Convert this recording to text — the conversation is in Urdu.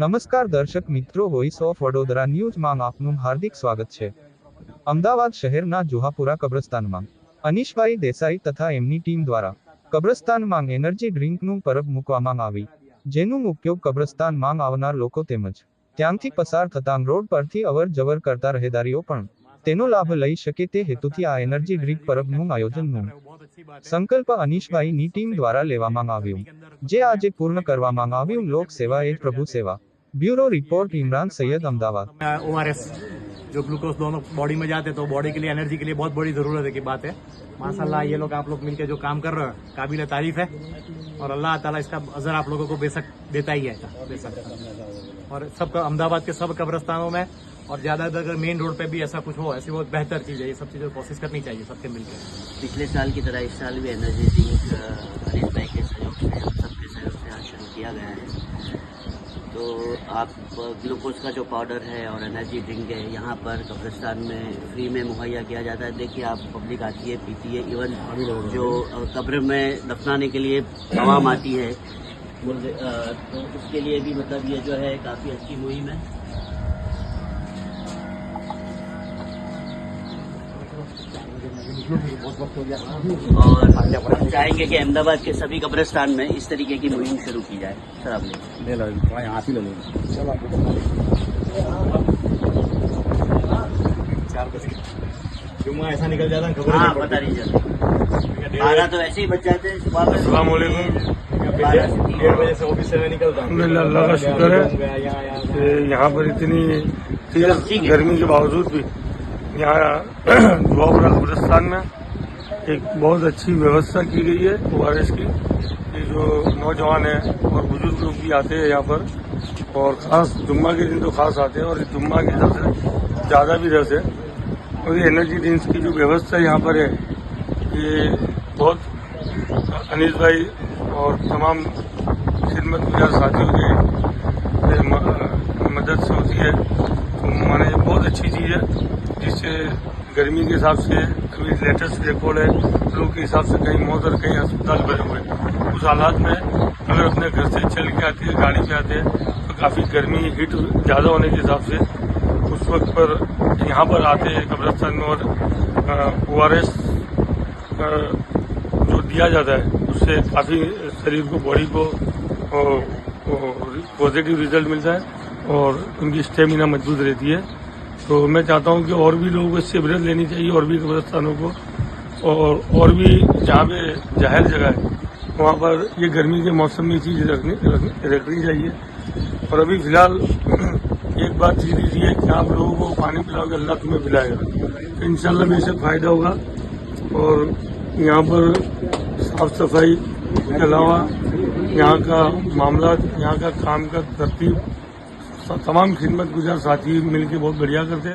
નમસ્કાર દર્શક મિત્રો વોઇસ ઓફ વડોદરા ન્યૂઝમાં આપનું હાર્દિક સ્વાગત છે. અમદાવાદ શહેરના જુહાપુરા કબ્રસ્તાનમાં, અનીશભાઈ દેસાઈ તથા એમની ટીમ દ્વારા, કબ્રસ્તાનમાં એનર્જી ડ્રિંકનું પરબ મૂકવામાં આવી, જેનું ઉપયોગ કબ્રસ્તાનમાં આવનાર લોકો તેમજ, ત્યાંથી પસાર થતાં રોડ પરથી અવર જવર કરતા રહેદારીઓ પણ, તેનો લાભ લઈ શકે તે હેતુથી આ એનર્જી ડ્રિંક પરબનું આયોજનનું સંકલ્પ અનીશભાઈની ટીમ દ્વારા લેવામાં આવ્યું, જે આજે પૂર્ણ કરવામાં આવ્યું. લોક સેવા એ પ્રભુ સેવા bureau report O R S جو گلوکوز دونوں باڈی میں جاتے تو باڈی کے لیے انرجی کے لیے بہت بڑی ضرورت ہے کی بات ہے۔ ماشاء اللہ یہ لوگ آپ لوگ مل کے جو کام کر رہے ہیں قابل تعریف ہے۔ اور اللہ تعالیٰ اس کا اظہر آپ لوگوں کو بے شک دیتا ہی ہے۔ اور سب کا احمد آباد کے سب قبرستانوں میں اور زیادہ تر اگر مین روڈ پہ بھی ایسا کچھ ہو ایسی بہت بہتر چیز ہے۔ یہ سب چیزوں کوشش کرنی چاہیے سب کے مل کے۔ پچھلے سال کی طرح اس سال بھی انرجی تو آپ گلوکوز کا جو پاؤڈر ہے اور انرجی ڈرنک ہے، یہاں پر قبرستان میں فری میں مہیا کیا جاتا ہے۔ دیکھیے، آپ پبلک آتی ہے، پیتی ہے، ایون جو قبر میں دفنانے کے لیے عوام آتی ہے۔ تو اس کے لیے بھی مطلب یہ جو ہے، کافی اچھی مہم ہے۔ اور چاہیں گے کہ احمد آباد کے سبھی قبرستان میں اس طریقے کی مہم شروع کی جائے۔ سر آپ لے لو۔ یہاں سے ایسا نکل جاتا ہاں پتا نہیں ایسے ہی بچ جاتے ہیں السلام علیکم۔ اللہ کا شکر ہے۔ یہاں پر اتنی گرمی کے باوجود بھی۔ یہاں دعاورا قبرستان میں، ایک بہت اچھی ویوستھا کی گئی ہے او آر ایس کی، کہ جو نوجوان ہیں اور بزرگ لوگ بھی آتے ہیں یہاں پر، اور خاص جمعہ کے دن تو خاص آتے ہیں، اور جمعہ کے دن سے زیادہ بھی رس ہے۔ اور یہ انرجی ڈرنکس کی جو ویوستھا یہاں پر ہے، یہ بہت انیس بھائی اور تمام خدمت گزار ساتھیوں کے مدد سے ہوتی ہے۔ تو مانے یہ بہت اچھی چیز ہے۔ جس سے گرمی کے حساب سے، کبھی لیٹسٹ ریکارڈ ہے، لوگوں کے حساب سے کہیں موت اور کہیں اسپتال بھرے ہوئے۔ اس حالات میں اگر اپنے گھر سے چل کے آتے ہیں گاڑی سے آتے ہیں تو کافی گرمی، ہیٹ زیادہ ہونے کے حساب سے اس وقت پر یہاں پر آتے ہیں قبرستان میں اور او آر ایس جو دیا جاتا ہے، اس سے کافی شریر کو، باڈی کو پازیٹیو رزلٹ ملتا ہے اور ان کی اسٹیمنا مضبوط رہتی ہے۔ تو میں چاہتا ہوں کہ اور بھی لوگوں کو اس سے عبرت لینی چاہیے، اور بھی قبرستانوں کو۔ اور اور بھی جہاں پہ جاہل جگہ ہے، وہاں پر یہ گرمی کے موسم میں چیز رکھنی رکھنی چاہیے۔ اور ابھی فی الحال ایک بات چیز ہے کہ آپ لوگوں کو پانی پلاؤ گے، اللہ تمہیں پلائے گا۔ تو ان شاء اللہ سے فائدہ ہوگا۔ اور یہاں پر صاف صفائی کے علاوہ یہاں کا معاملات، یہاں کا کام کا ترتیب تمام خدمت گزار ساتھی مل کے بہت بڑھیا کرتے ہیں۔